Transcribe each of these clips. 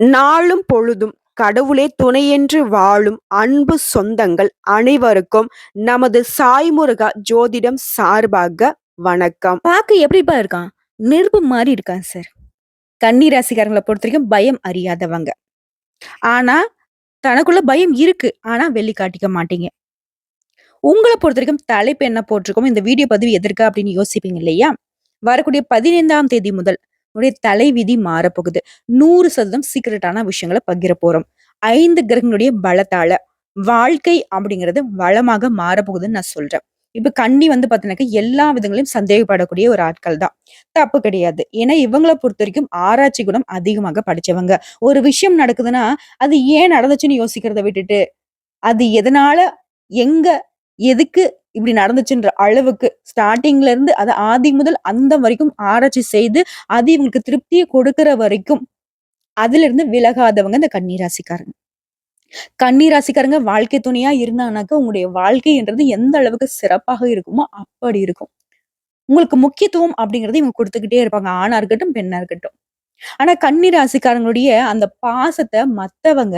நாளும் பொழுதும் கடவுளே துணையென்று வாழும் அன்பு சொந்தங்கள் அனைவருக்கும் நமது சாய்முருகா ஜோதிடம் சார்பாக வணக்கம். பார்க்க எப்படிப்பா இருக்கான்? நெருப்பு மாதிரி இருக்கான் சார் கன்னி ராசிக்காரங்களை பொறுத்த வரைக்கும் பயம் அறியாதவங்க. ஆனா தனக்குள்ள பயம் இருக்கு. ஆனா வெளி காட்டிக்க மாட்டீங்க. உங்களை பொறுத்த வரைக்கும் தலைப்பு என்ன போட்டிருக்கோம் இந்த வீடியோ பதிவு எதிர்க்கா அப்படின்னு யோசிப்பீங்க இல்லையா? வரக்கூடிய பதினைந்தாம் தேதி முதல் உடைய தலைவிதி மாறப்போகுது. நூறு சதவீதம் சீக்கிரட்டான விஷயங்களை பகிர போறோம். ஐந்து கிரகங்களுடைய பலத்தால வாழ்க்கை அப்படிங்கிறது வளமாக மாறப்போகுதுன்னு நான் சொல்றேன். இப்ப கண்ணி வந்து பாத்தீங்கன்னாக்க எல்லா விதங்களையும் சந்தேகப்படக்கூடிய ஒரு ஆட்கள் தான். தப்பு கிடையாது. ஏன்னா இவங்களை பொறுத்த வரைக்கும் ஆராய்ச்சி குணம் அதிகமாக படிச்சவங்க. ஒரு விஷயம் நடக்குதுன்னா அது ஏன் நடந்துச்சுன்னு யோசிக்கிறத விட்டுட்டு அது எதனால எங்க எதுக்கு இப்படி நடந்துச்சுன்ற அளவுக்கு ஸ்டார்டிங்ல இருந்து அது ஆதி முதல் அந்த வரைக்கும் ஆராய்ச்சி செய்து அது இவங்களுக்கு திருப்தியை கொடுக்கிற வரைக்கும் அதுல இருந்து விலகாதவங்க இந்த கன்னிராசிக்காரங்க. கன்னிராசிக்காரங்க வாழ்க்கை துணையா இருந்தானாக்கா உங்களுடைய வாழ்க்கைன்றது எந்த அளவுக்கு சிறப்பாக இருக்குமோ அப்படி இருக்கும். உங்களுக்கு முக்கியத்துவம் அப்படிங்கறது இவங்க கொடுத்துக்கிட்டே இருப்பாங்க. ஆணா இருக்கட்டும் பெண்ணா இருக்கட்டும். ஆனா கன்னி ராசிக்காரங்களுடைய அந்த பாசத்தை மத்தவங்க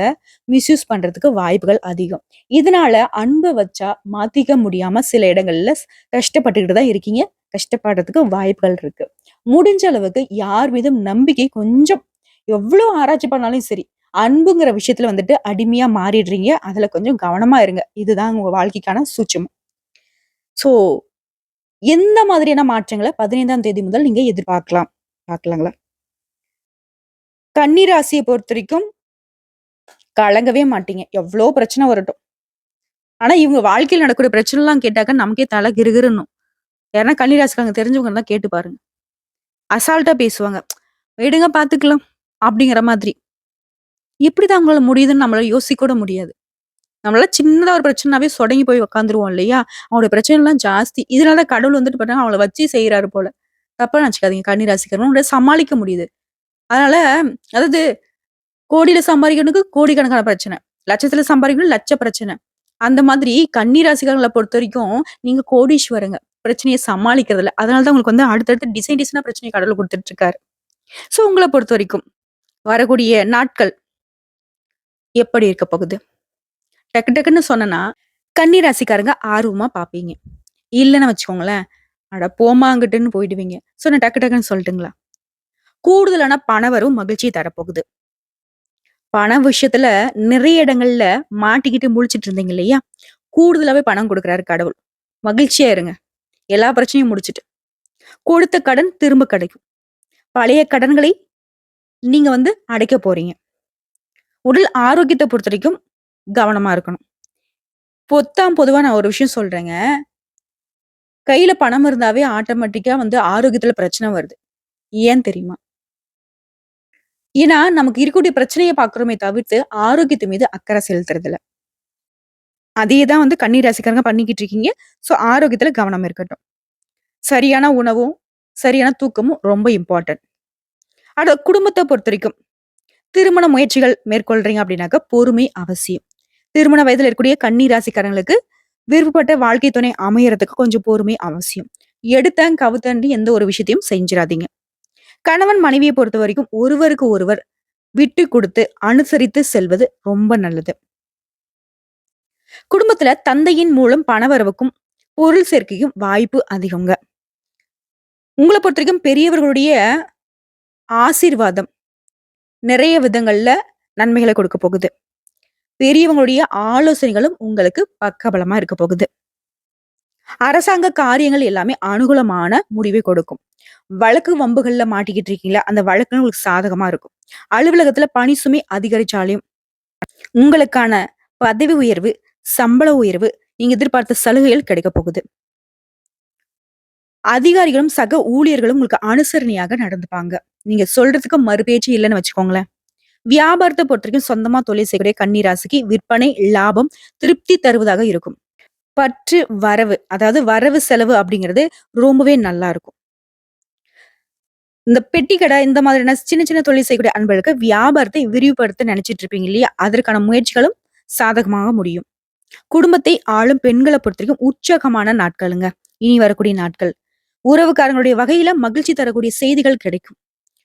மிஸ்யூஸ் பண்றதுக்கு வாய்ப்புகள் அதிகம். இதனால அன்பை வச்சா மாத்திக்க முடியாம சில இடங்கள்ல கஷ்டப்பட்டுக்கிட்டு தான் இருக்கீங்க. கஷ்டப்படுறதுக்கு வாய்ப்புகள் இருக்கு. முடிஞ்ச அளவுக்கு யார் மீதும் நம்பிக்கை கொஞ்சம் எவ்வளவு ஆராய்ச்சி பண்ணாலும் சரி அன்புங்கிற விஷயத்துல வந்துட்டு அடிமையா மாறிடுறீங்க. அதுல கொஞ்சம் கவனமா இருங்க. இதுதான் உங்க வாழ்க்கைக்கான சூட்சம் சோ எந்த மாதிரியான மாற்றங்களை பதினைந்தாம் தேதி முதல் நீங்க எதிர்பார்க்கலாம்? பார்க்கலாங்களா? கன்னிராசியை பொறுத்த வரைக்கும் கலங்கவே மாட்டீங்க. எவ்வளோ பிரச்சனை வரட்டும். ஆனா இவங்க வாழ்க்கையில் நடக்கூடிய பிரச்சனை எல்லாம் கேட்டாக்க நமக்கே தலை கிருகிருன்னும். யாருன்னா கன்னி ராசிக்காங்க தெரிஞ்சவங்க தான் கேட்டு பாருங்க. அசால்ட்டா பேசுவாங்க. விடுங்க பாத்துக்கலாம் அப்படிங்கிற மாதிரி. எப்படிதான் அவங்களால முடியுதுன்னு நம்மளால யோசிக்க கூட முடியாது. நம்மளால சின்னதா ஒரு பிரச்சனைனாவே சொடங்கி போய் உட்காந்துருவோம் இல்லையா? அவங்களோட பிரச்சனை எல்லாம் ஜாஸ்தி. இதனால கடவுள் வந்துட்டு பாருங்க அவளை வச்சு செய்யறாரு போல. தப்பா கண்ணீர் கன்னிராசிக்காரங்க சமாளிக்க முடியுது. அதனால அதாவது கோடியில சம்பாதிக்கணுக்கு கோடிக்கணக்கான பிரச்சனை. லட்சத்துல சம்பாதிக்கணும் லட்ச பிரச்சனை. அந்த மாதிரி கன்னி ராசிக்காரங்களை பொறுத்த வரைக்கும் நீங்க கோடீஸ்வரங்க. பிரச்சனையை சமாளிக்கிறதுல அதனாலதான் உங்களுக்கு வந்து அடுத்தடுத்து டிசைன் டிசைனா பிரச்சனையை கடவுள் கொடுத்துட்டு இருக்காரு ஸோ உங்களை பொறுத்த வரைக்கும் வரக்கூடிய நாட்கள் எப்படி இருக்க போகுது? டக்கு டக்குன்னு சொன்னனா கன்னி ராசிக்காரங்க ஆர்வமா பாப்பீங்க. இல்லைன்னு வச்சுக்கோங்களேன் அட போமாங்கிட்டுன்னு போயிடுவீங்க. ஸோ நான் டக்கு டக்குன்னு சொல்லட்டுங்களா? கூடுதலான பணவரும் மகிழ்ச்சியை தரப்போகுது. பண விஷயத்துல நிறைய இடங்கள்ல மாட்டிக்கிட்டு முழிச்சிட்டு இருந்தீங்க இல்லையா? கூடுதலாவே பணம் கொடுக்குறாரு கடவுள். மகிழ்ச்சியா இருங்க. எல்லா பிரச்சனையும் முடிச்சிட்டு. கொடுத்த கடன் திரும்ப கிடைக்கும். பழைய கடன்களை நீங்க வந்து அடைக்க போறீங்க. உடல் ஆரோக்கியத்தை பொறுத்த வரைக்கும் கவனமா இருக்கணும். பொத்தாம் பொதுவா நான் ஒரு விஷயம் சொல்றேங்க. கையில பணம் இருந்தாவே ஆட்டோமேட்டிக்கா வந்து ஆரோக்கியத்துல பிரச்சனை வருது. ஏன் தெரியுமா? ஏன்னா நமக்கு இருக்கக்கூடிய பிரச்சனையை பார்க்குறோமே தவிர்த்து ஆரோக்கியத்து மீது அக்கறை செலுத்துறது இல்ல அதே தான் வந்து கண்ணீர் ராசிக்காரங்க பண்ணிக்கிட்டு இருக்கீங்க. ஸோ ஆரோக்கியத்துல கவனம் இருக்கட்டும். சரியான உணவும் சரியான தூக்கமும் ரொம்ப இம்பார்ட்டன்ட் அடுத்த குடும்பத்தை பொறுத்த வரைக்கும் திருமண முயற்சிகள் மேற்கொள்றீங்க அப்படின்னாக்க பொறுமை அவசியம். திருமண வயதில் இருக்கக்கூடிய கண்ணீர் ராசிக்காரங்களுக்கு விருப்பப்பட்ட வாழ்க்கை துணை அமையறதுக்கு கொஞ்சம் பொறுமை அவசியம். எடுத்தேன் கவுத்தண்டி எந்த ஒரு விஷயத்தையும் செஞ்சிடாதீங்க. கணவன் மனைவியை பொறுத்த வரைக்கும் ஒருவருக்கு ஒருவர் விட்டு கொடுத்து அனுசரித்து செல்வது ரொம்ப நல்லது. குடும்பத்துல தந்தையின் மூலம் பணவரவுக்கும் பொருள் சேர்க்கையும் வாய்ப்பு அதிகங்க. உங்களை பொறுத்த வரைக்கும் பெரியவர்களுடைய ஆசீர்வாதம் நிறைய விதங்கள்ல நன்மைகளை கொடுக்க போகுது. பெரியவங்களுடைய ஆலோசனைகளும் உங்களுக்கு பக்கபலமா இருக்க போகுது. அரசாங்க காரியங்கள் எல்லாமே அனுகூலமான முடிவை கொடுக்கும். வழக்கு வம்புகள்ல மாட்டிக்கிட்டு இருக்கீங்களா? அந்த வழக்கு உங்களுக்கு சாதகமா இருக்கும். அலுவலகத்துல பணி சுமை அதிகரிச்சாலையும் உங்களுக்கான பதவி உயர்வு சம்பள உயர்வு நீங்க எதிர்பார்த்த சலுகைகள் கிடைக்க போகுது. அதிகாரிகளும் சக ஊழியர்களும் உங்களுக்கு அனுசரணையாக நடந்துப்பாங்க. நீங்க சொல்றதுக்கு மறுபேச்சு இல்லைன்னு வச்சுக்கோங்களேன். வியாபாரத்தை பொறுத்த வரைக்கும் சொந்தமா தொழில் செய்யக்கூடிய கன்னிராசிக்கு விற்பனை லாபம் திருப்தி தருவதாக இருக்கும். பற்று வரவு அதாவது வரவு செலவு அப்படிங்கிறது ரொம்பவே நல்லா இருக்கும். இந்த பெட்டி கடை இந்த மாதிரியான சின்ன சின்ன தொழில் செய்யக்கூடிய அன்பர்களுக்கு வியாபாரத்தை விரிவுபடுத்த நினைச்சிட்டு இருப்பீங்க இல்லையா? அதற்கான முயற்சிகளும் சாதகமாக முடியும். குடும்பத்தை ஆளும் பெண்களை பொறுத்த வரைக்கும் உற்சாகமான நாட்களுங்க. இனி வரக்கூடிய நாட்கள். உறவுக்காரங்களுடைய வகையில மகிழ்ச்சி தரக்கூடிய செய்திகள் கிடைக்கும்.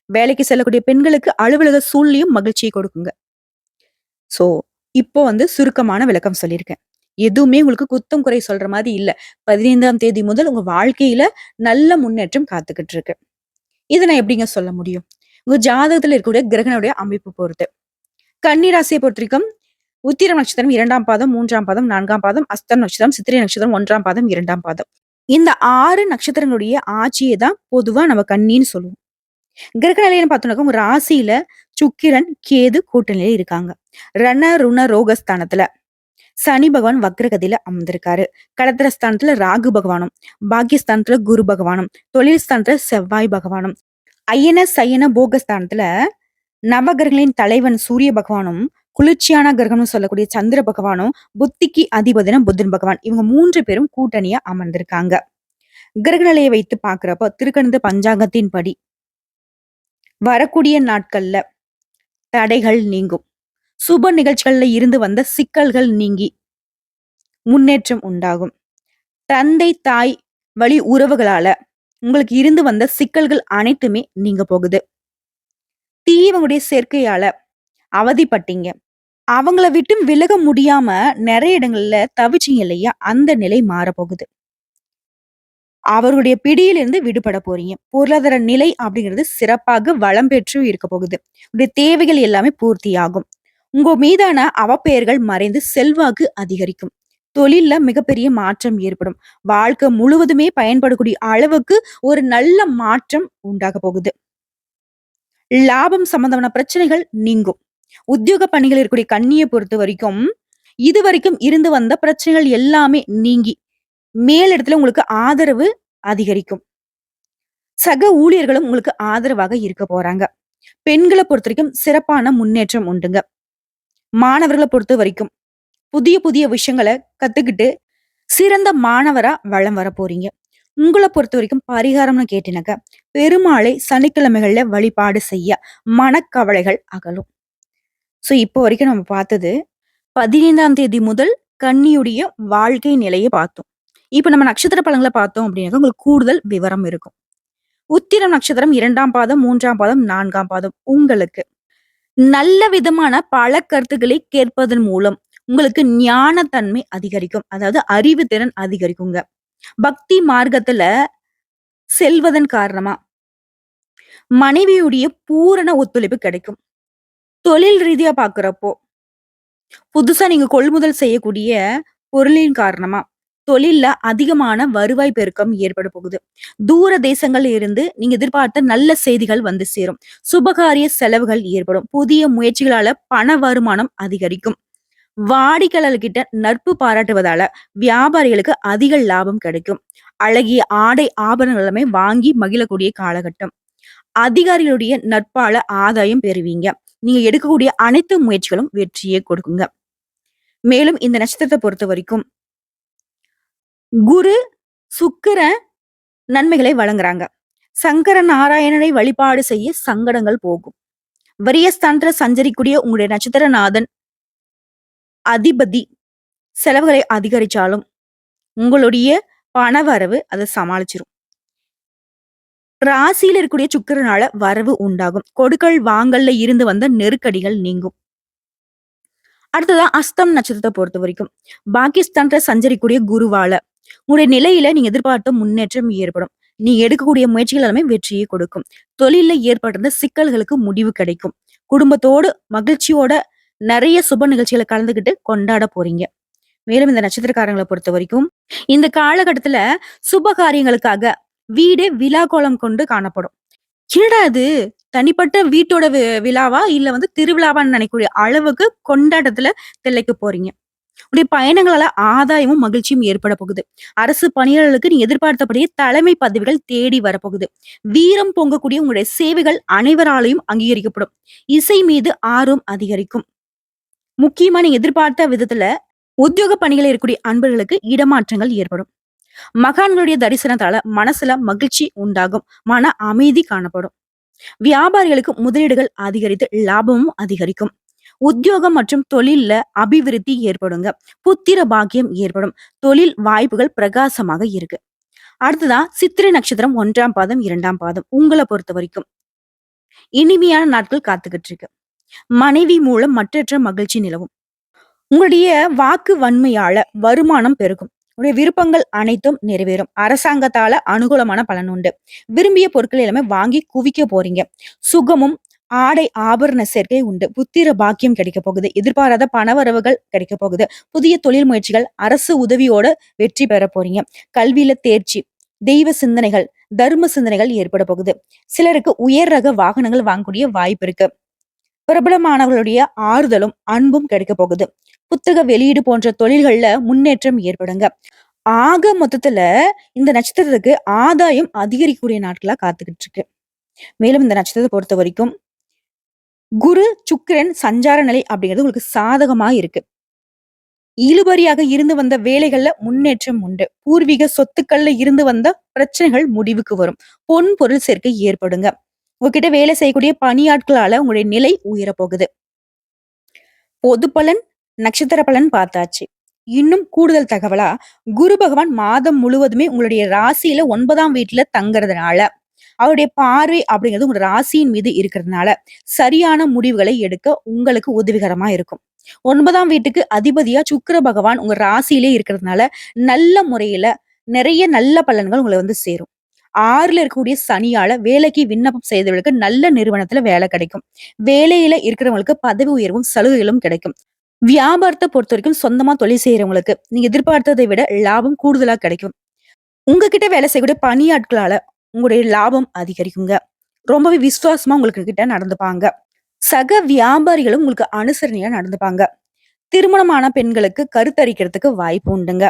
வேலைக்கு செல்லக்கூடிய பெண்களுக்கு அலுவலக சூழ்நிலையும் மகிழ்ச்சியை கொடுக்குங்க. சோ இப்போ வந்து சுருக்கமான விளக்கம் சொல்லியிருக்கேன். எதுவுமே உங்களுக்கு குத்தம் குறை சொல்ற மாதிரி இல்ல. பதினைந்தாம் தேதி முதல் உங்க வாழ்க்கையில நல்ல முன்னேற்றம் காத்துக்கிட்டு இருக்கு. இதை நான் எப்படிங்க சொல்ல முடியும்? உங்க ஜாதகத்துல இருக்கக்கூடிய கிரகனுடைய அமைப்பு பொறுத்து. கன்னிராசியை பொறுத்த வரைக்கும் உத்திரம் நட்சத்திரம் இரண்டாம் பாதம் மூன்றாம் பாதம் நான்காம் பாதம் அஸ்தம் நட்சத்திரம் சித்திரை நட்சத்திரம் ஒன்றாம் பாதம் இரண்டாம் பாதம். இந்த ஆறு நட்சத்திரங்களுடைய ஆட்சியை தான் பொதுவா நம்ம கண்ணின்னு சொல்லுவோம். கிரக நிலையன்னு பார்த்தோம்னாக்கா உங்க ராசியில சுக்கிரன் கேது கூட்டணியில இருக்காங்க. ரண ருண ரோகஸ்தானத்துல. சனி பகவான் வக்ரகதியில அமர்ந்திருக்காரு. கடத்திர ஸ்தானத்துல ராகு பகவானும் பாக்கியஸ்தானத்துல குரு பகவானும் தொழில் ஸ்தானத்துல செவ்வாய் பகவானும். ஐயன சயன போகஸ்தானத்துல நவகிரகங்களின் தலைவன் சூரிய பகவானும் குளிர்ச்சியான கிரகம்னு சொல்லக்கூடிய சந்திர பகவானும் புத்திக்கு அதிபதின புத்தன் பகவான் இவங்க மூன்று பேரும் கூட்டணியா அமர்ந்திருக்காங்க. கிரக நிலையை வைத்து பாக்குறப்போ திருக்கணித பஞ்சாங்கத்தின் படி வரக்கூடிய நாட்கள்ல தடைகள் நீங்கும். சுப நிகழ்ச்சிகள்ல இருந்து வந்த சிக்கல்கள் நீங்கி முன்னேற்றம் உண்டாகும். தந்தை தாய் வழி உறவுகளால உங்களுக்கு இருந்து வந்த சிக்கல்கள் அனைத்துமே நீங்க போகுது. தீயவங்களுடைய சேர்க்கையால அவதிப்பட்டீங்க. அவங்கள விட்டு விலக முடியாம நிறைய இடங்கள்ல தவிச்சிங்க இல்லையா? அந்த நிலை மாறப்போகுது. அவருடைய பிடியிலிருந்து விடுபட போறீங்க. பொருளாதார நிலை அப்படிங்கிறது சிறப்பாக வளம் பெற்று இருக்க போகுது உடைய தேவைகள் எல்லாமே பூர்த்தியாகும். உங்க மீதான அவப்பெயர்கள் மறைந்து செல்வாக்கு அதிகரிக்கும். தொழில்ல மிகப்பெரிய மாற்றம் ஏற்படும். வாழ்க்கை முழுவதுமே பயன்படக்கூடிய அளவுக்கு ஒரு நல்ல மாற்றம் உண்டாக போகுது. லாபம் சம்பந்தமான பிரச்சனைகள் நீங்கும். உத்தியோக பணிகள் இருக்கக்கூடிய கண்ணியை பொறுத்த வரைக்கும் இது வரைக்கும் இருந்து வந்த பிரச்சனைகள் எல்லாமே நீங்கி மேலிடத்துல உங்களுக்கு ஆதரவு அதிகரிக்கும். சக ஊழியர்களும் உங்களுக்கு ஆதரவாக இருக்க போறாங்க. பெண்களை பொறுத்த வரைக்கும் சிறப்பான முன்னேற்றம் உண்டுங்க. மாணவர்களை பொறுத்த வரைக்கும் புதிய புதிய விஷயங்களை கத்துக்கிட்டு சிறந்த மாணவரா வளம் வர போறீங்க. உங்களை பொறுத்த வரைக்கும் பரிகாரம்னு கேட்டினாக்க பெருமாளை சனிக்கிழமைகள்ல வழிபாடு செய்ய மனக்கவலைகள் அகலும். சோ இப்போ வரைக்கும் நம்ம பார்த்தது பதினைந்தாம் தேதி முதல் கன்னியுடைய வாழ்க்கை நிலையை பார்த்தோம். இப்ப நம்ம நட்சத்திர பலன்களை பார்த்தோம் அப்படின்னாக்க உங்களுக்கு கூடுதல் விவரம் இருக்கும். உத்திரம் நட்சத்திரம் இரண்டாம் பாதம் மூன்றாம் பாதம் நான்காம் பாதம் உங்களுக்கு நல்ல விதமான பல கருத்துக்களை கேட்பதன் மூலம் உங்களுக்கு ஞானத்தன்மை அதிகரிக்கும். அதாவது அறிவு திறன் அதிகரிக்குங்க. பக்தி மார்க்கத்துல செல்வதன் காரணமா மனைவியுடைய பூரண ஒத்துழைப்பு கிடைக்கும். தொழில் ரீதியா பாக்குறப்போ புதுசா நீங்க கொள்முதல் செய்யக்கூடிய பொருளின் காரணமா தொழில்ல அதிகமான வருவாய் பெருக்கம் ஏற்பட போகுது. தூர தேசங்கள்ல இருந்து நீங்க எதிர்பார்த்த நல்ல செய்திகள் வந்து சேரும். சுபகாரிய செலவுகள் ஏற்படும். புதிய முயற்சிகளால பண வருமானம் அதிகரிக்கும். வாடிக்கையாளர்கிட்ட நட்பு பாராட்டுவதால வியாபாரிகளுக்கு அதிக லாபம் கிடைக்கும். அழகிய ஆடை ஆபரணங்கள் எல்லாமே வாங்கி மகிழக்கூடிய காலகட்டம். அதிகாரிகளுடைய நட்பால ஆதாயம் பெறுவீங்க. நீங்க எடுக்கக்கூடிய அனைத்து முயற்சிகளும் வெற்றியை கொடுக்குங்க. மேலும் இந்த நட்சத்திரத்தை பொறுத்த வரைக்கும் குரு சுக்கிரன் நன்மைகளை வழங்குறாங்க. சங்கர நாராயணனை வழிபாடு செய்ய சங்கடங்கள் போகும். வரியஸ்தானத்துல சஞ்சரிக்கூடிய உங்களுடைய நட்சத்திரநாதன் அதிபதி செலவுகளை அதிகரிச்சாலும் உங்களுடைய பணவரவு அதை சமாளிச்சிரும். ராசியில் இருக்கக்கூடிய சுக்கிரனால வரவு உண்டாகும். கொடுக்கல் வாங்கல்ல இருந்து வந்த நெருக்கடிகள் நீங்கும். அடுத்ததான் அஸ்தம் நட்சத்திரத்தை பொறுத்த வரைக்கும். பாகிஸ்தான்ல சஞ்சரிக்கூடிய குருவால உங்களுடைய நிலையில நீங்க எதிர்பார்த்த முன்னேற்றம் ஏற்படும். நீ எடுக்கக்கூடிய முயற்சிகள் எல்லாமே வெற்றியை கொடுக்கும். தொழில ஏற்பட்டிருந்த சிக்கல்களுக்கு முடிவு கிடைக்கும். குடும்பத்தோடு மகிழ்ச்சியோட நிறைய சுப நிகழ்ச்சிகளை கலந்துக்கிட்டு கொண்டாட போறீங்க. மேலும் இந்த நட்சத்திரக்காரங்களை பொறுத்த வரைக்கும் இந்த காலகட்டத்துல சுப காரியங்களுக்காக வீடே விழா கோலம் கொண்டு காணப்படும். என்னடா அது தனிப்பட்ட வீட்டோட வி- விழாவா? இல்ல வந்து திருவிழாவான்னு நினைக்கக்கூடிய அளவுக்கு கொண்டாட்டத்துல தில்லைக்கு போறீங்க. உடைய பயணங்களால ஆதாயமும் மகிழ்ச்சியும் ஏற்பட போகுது. அரசு பணியாளர்களுக்கு நீ எதிர்பார்த்தபடியே தலைமை பதவிகள் தேடி வரப்போகுது. வீரம் பொங்கக்கூடிய உங்களுடைய சேவைகள் அனைவராலையும் அங்கீகரிக்கப்படும். இசை மீது ஆர்வம் அதிகரிக்கும். முக்கியமா நீ எதிர்பார்த்த விதத்துல உத்தியோக பணிகள் இருக்கக்கூடிய அன்பர்களுக்கு இடமாற்றங்கள் ஏற்படும். மகான்களுடைய தரிசனத்தால மனசுல மகிழ்ச்சி உண்டாகும். மன அமைதி காணப்படும். வியாபாரிகளுக்கு முதலீடுகள் அதிகரித்து லாபமும் அதிகரிக்கும். உத்தியோகம் மற்றும் தொழில்ல அபிவிருத்தி ஏற்படுங்க. புத்திர பாக்கியம் ஏற்படும். தொழில் வாய்ப்புகள் பிரகாசமாக இருக்கு. அடுத்ததா சித்திரை நட்சத்திரம் ஒன்றாம் பாதம் இரண்டாம் பாதம். உங்களை பொறுத்த வரைக்கும். இனிமையான நாட்கள் காத்துக்கிட்டு இருக்கு மனைவி மூலம் மற்றற்ற மகிழ்ச்சி நிலவும். உங்களுடைய வாக்கு வன்மையால வருமானம் பெருகும். உங்களுடைய விருப்பங்கள் அனைத்தும் நிறைவேறும். அரசாங்கத்தால அனுகூலமான பலன் உண்டு. விரும்பிய பொருட்கள் எல்லாமே வாங்கி குவிக்க போறீங்க. சுகமும் ஆடை ஆபரண சேர்க்கை உண்டு. புத்திர பாக்கியம் கிடைக்க போகுது. எதிர்பாராத பணவரவுகள் கிடைக்க போகுது. புதிய தொழில் முயற்சிகள் அரசு உதவியோட வெற்றி பெற போறீங்க. கல்வியில தேர்ச்சி தெய்வ சிந்தனைகள் தர்ம சிந்தனைகள் ஏற்பட போகுது. சிலருக்கு உயர் ரக வாகனங்கள் வாங்கக்கூடிய வாய்ப்பு இருக்கு. பிரபலமானவர்களுடைய ஆறுதலும் அன்பும் கிடைக்க போகுது. புத்தக வெளியீடு போன்ற தொழில்கள்ல முன்னேற்றம் ஏற்படுங்க. ஆக மொத்தத்துல இந்த நட்சத்திரத்துக்கு ஆதாயம் அதிகரிக்கக்கூடிய நாட்களா காத்துக்கிட்டு இருக்கு. மேலும் இந்த நட்சத்திரத்தை பொறுத்த வரைக்கும் குரு சுக்கிரன் சஞ்சார நிலை அப்படிங்கிறது உங்களுக்கு சாதகமா இருக்கு. இழுபறியாக இருந்து வந்த வேலைகள்ல முன்னேற்றம் உண்டு. பூர்வீக சொத்துக்கள்ல இருந்து வந்த பிரச்சனைகள் முடிவுக்கு வரும். பொன் பொருள் சேர்க்கை ஏற்படுங்க. உங்ககிட்ட வேலை செய்யக்கூடிய பணியாட்களால உங்களுடைய நிலை உயரப்போகுது. பொது பலன் நட்சத்திர பலன் பார்த்தாச்சு. இன்னும் கூடுதல் தகவலா குரு பகவான் மாதம் முழுவதுமே உங்களுடைய ராசியில ஒன்பதாம் வீட்டுல தங்குறதுனால அவருடைய பார்வை அப்படிங்கிறது உங்க ராசியின் மீது இருக்கிறதுனால சரியான முடிவுகளை எடுக்க உங்களுக்கு உதவிகரமா இருக்கும். ஒன்பதாம் வீட்டுக்கு அதிபதியா சுக்கர பகவான் உங்க ராசியிலே இருக்கிறதுனால நல்ல முறையில நிறைய நல்ல பலன்கள் உங்களை வந்து சேரும். ஆறுல இருக்கக்கூடிய சனியால வேலைக்கு விண்ணப்பம் செய்தவர்களுக்கு நல்ல நிறுவனத்துல வேலை கிடைக்கும். வேலையில இருக்கிறவங்களுக்கு பதவி உயர்வும் சலுகைகளும் கிடைக்கும். வியாபாரத்தை பொறுத்த வரைக்கும் சொந்தமா தொழில் செய்யறவங்களுக்கு நீங்க எதிர்பார்த்ததை விட லாபம் கூடுதலா கிடைக்கும். உங்ககிட்ட வேலை செய்யக்கூடிய பணியாட்களால உங்களுடைய லாபம் அதிகரிக்குங்க. ரொம்பவே விசுவாசமா உங்களுக்கு கிட்ட நடந்துப்பாங்க. சக வியாபாரிகளும் உங்களுக்கு அனுசரணையா நடந்துப்பாங்க. திருமணமான பெண்களுக்கு கருத்தரிக்கிறதுக்கு வாய்ப்பு உண்டுங்க.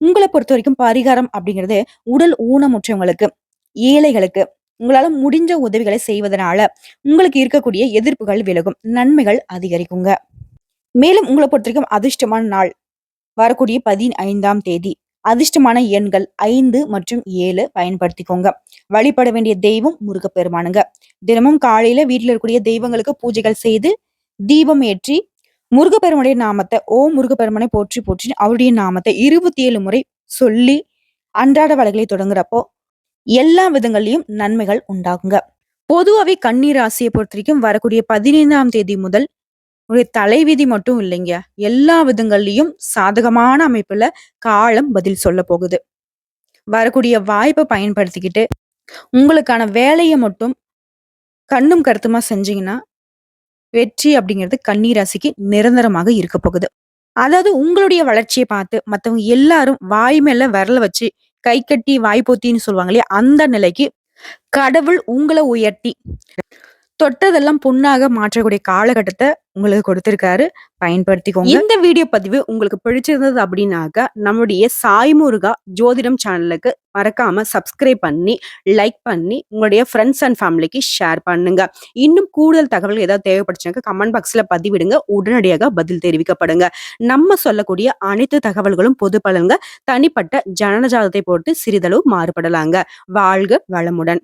உங்களை பொறுத்த வரைக்கும் பரிகாரம் அப்படிங்கிறது உடல் ஊனமுற்றவங்களுக்கு ஏழைகளுக்கு உங்களால முடிஞ்ச உதவிகளை செய்வதனால உங்களுக்கு இருக்கக்கூடிய எதிர்ப்புகள் விலகும் நன்மைகள் அதிகரிக்குங்க. மேலும் உங்களை பொறுத்த வரைக்கும் அதிர்ஷ்டமான நாள் வரக்கூடிய பதினைந்தாம் தேதி. அதிர்ஷ்டமான எண்கள் ஐந்து மற்றும் ஏழு பயன்படுத்திக்கோங்க. வழிபட வேண்டிய தெய்வம் முருகப்பெருமானுங்க. தினமும் காலையில வீட்டில் இருக்கக்கூடிய தெய்வங்களுக்கு பூஜைகள் செய்து தீபம் ஏற்றி முருகப்பெருமனுடைய நாமத்தை ஓ முருகப்பெருமனை போற்றி போற்றி அவருடைய நாமத்தை இருபத்தி ஏழு முறை சொல்லி அன்றாட வேலைகளை தொடங்குறப்போ எல்லா விதங்களையும் நன்மைகள் உண்டாகுங்க. பொதுவாகவே கண்ணீர் ராசியை பொறுத்த வரைக்கும் வரக்கூடிய பதினைந்தாம் தேதி முதல் உடைய தலைவிதி மட்டும் இல்லைங்க. எல்லா விதங்கள்லையும் சாதகமான அமைப்புல காலம் பதில் சொல்ல போகுது. வரக்கூடிய வாய்ப்பை பயன்படுத்திக்கிட்டு உங்களுக்கான வேலையை மட்டும் கண்ணும் கருத்துமா செஞ்சீங்கன்னா வெற்றி அப்படிங்கிறது கன்னிராசிக்கு நிரந்தரமாக இருக்க போகுது. அதாவது உங்களுடைய வளர்ச்சியை பார்த்து மத்தவங்க எல்லாரும் வாய் மேல விரல வச்சு கை கட்டி வாய் போத்தின்னு சொல்லுவாங்க இல்லையா? அந்த நிலைக்கு கடவுள் உங்களை உயர்த்தி தொட்டதெல்லாம் பொண்ணாக மாற்றக்கூடிய காலகட்டத்தை உங்களுக்கு கொடுத்திருக்காரு. பயன்படுத்திக்கோங்க. இந்த வீடியோ பதிவு உங்களுக்கு பிடிச்சிருந்தது அப்படின்னாக்க நம்முடைய சாய்முருகா ஜோதிடம் சேனலுக்கு மறக்காம சப்ஸ்கிரைப் பண்ணி லைக் பண்ணி உங்களுடைய ஃப்ரெண்ட்ஸ் அண்ட் ஃபேமிலிக்கு ஷேர் பண்ணுங்க. இன்னும் கூடுதல் தகவல் ஏதாவது தேவைப்படுச்சுனாக்க கமெண்ட் பாக்ஸ்ல பதிவிடுங்க. உடனடியாக பதில் தெரிவிக்கப்படுங்க. நம்ம சொல்லக்கூடிய அனைத்து தகவல்களும் பொது பலன்க தனிப்பட்ட ஜனனஜாதத்தை பொறுத்து சிறிதளவு மாறுபடலாங்க. வாழ்க வளமுடன்.